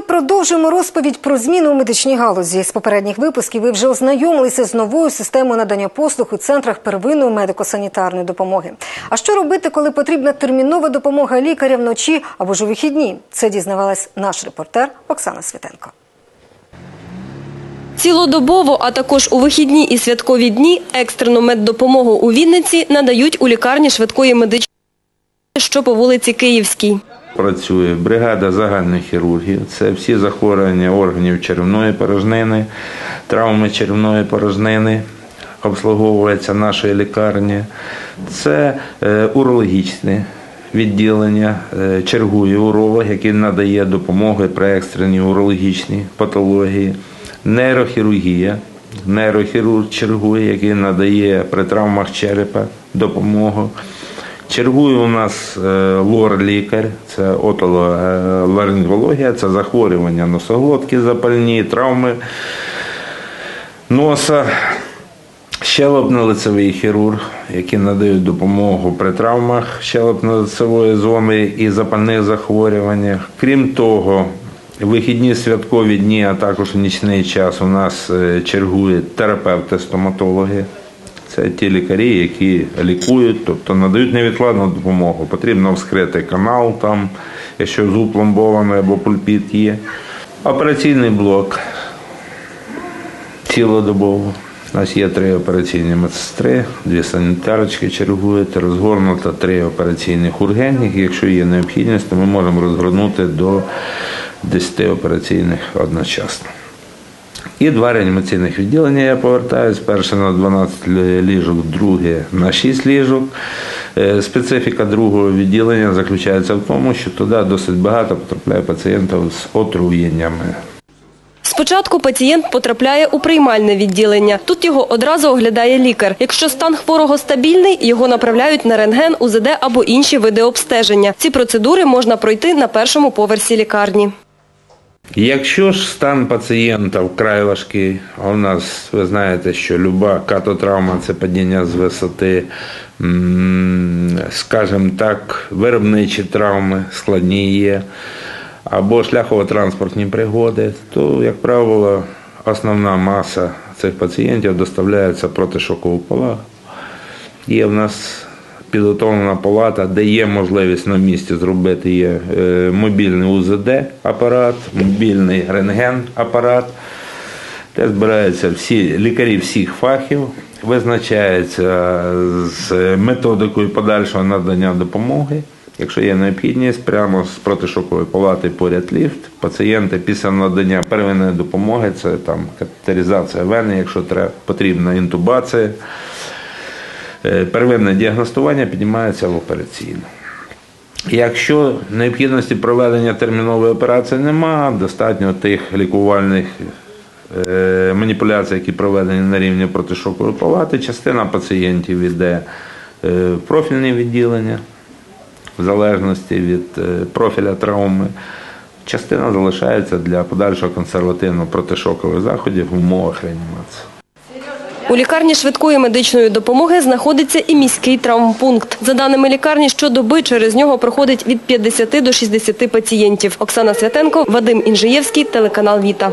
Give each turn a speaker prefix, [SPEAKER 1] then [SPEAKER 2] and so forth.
[SPEAKER 1] Продовжуємо розповідь про зміни у медичній галузі. З попередніх випусків ви вже ознайомилися з новою системою надання послуг у центрах первинної медико-санітарної допомоги. А що робити, коли потрібна термінова допомога лікаря вночі або ж у вихідні? Це дізнавалась наш репортер Оксана Світенко.
[SPEAKER 2] Цілодобово, а також у вихідні і святкові дні екстрену меддопомогу у Вінниці надають у лікарні швидкої медичної, що по вулиці Київській.
[SPEAKER 3] Працює бригада загальної хірургії. Це всі захворювання органів черевної порожнини, травми черевної порожнини. Обслуговується нашої лікарні. Це е, урологічне відділення, е, чергує уролог, який надає допомогу при екстреній урологічній патології, нейрохірургія. Нейрохірург чергує, який надає при травмах черепа допомогу. Чергує у нас е, лор-лікар, це отоларингологія, це захворювання носоглотки запальні, травми носа, щелепно-лицевий хірург, які надають допомогу при травмах щелепно-лицевої зони і запальних захворюваннях. Крім того, Вихідні святкові дні, а також нічний час у нас е, чергують терапевти-стоматологи. Це ті лікарі, які лікують, тобто надають невідкладну допомогу. Потрібно вскрити канал, там, якщо зуб пломбований або пульпіт є. Операційний блок цілодобово. У нас є три операційні медсестри, дві санітарочки чергують, розгорнуто три операційних ургентних. Якщо є необхідність, то ми можемо розгорнути до 10 операційних одночасно. І два реанімаційних відділення я повертаюсь. Перше на 12 ліжок, друге на 6 ліжок. Е, Специфіка другого відділення заключається в тому, що туди досить багато потрапляє пацієнтів з отруєннями.
[SPEAKER 2] Спочатку пацієнт потрапляє у приймальне відділення. Тут його одразу оглядає лікар. Якщо стан хворого стабільний, його направляють на рентген, УЗД або інші види обстеження. Ці процедури можна пройти на першому поверсі лікарні.
[SPEAKER 3] Якщо ж стан пацієнта вкрай важкий, а у нас ви знаєте, що люба катотравма це падіння з висоти, скажімо так, виробничі травми складні є, або шляхово-транспортні пригоди, то, як правило, основна маса цих пацієнтів доставляється в протишокову палату. Є в нас підготовлена палата, де є можливість на місці зробити є е, мобільний УЗД-апарат, мобільний рентген-апарат, де збираються всі лікарі всіх фахів, визначається з методикою подальшого надання допомоги. Якщо є необхідність, прямо з протишокової палати поряд ліфт, пацієнти після надання первинної допомоги, це там катетеризація вени, якщо треба, потрібна інтубація. Е, первинне діагностування піднімається в операційну. Якщо необхідності проведення термінової операції немає, достатньо тих лікувальних е, маніпуляцій, які проведені на рівні протишокової палати, частина пацієнтів йде е, в профільне відділення, в залежності від профіля травми. Частина залишається для подальшого консервативно протишокових заходів в умовах реанімації.
[SPEAKER 2] У лікарні швидкої медичної допомоги знаходиться і міський травмпункт. За даними лікарні, щодоби через нього проходить від 50 до 60 пацієнтів. Оксана Святенко, Вадим Інжиєвський, телеканал Віта.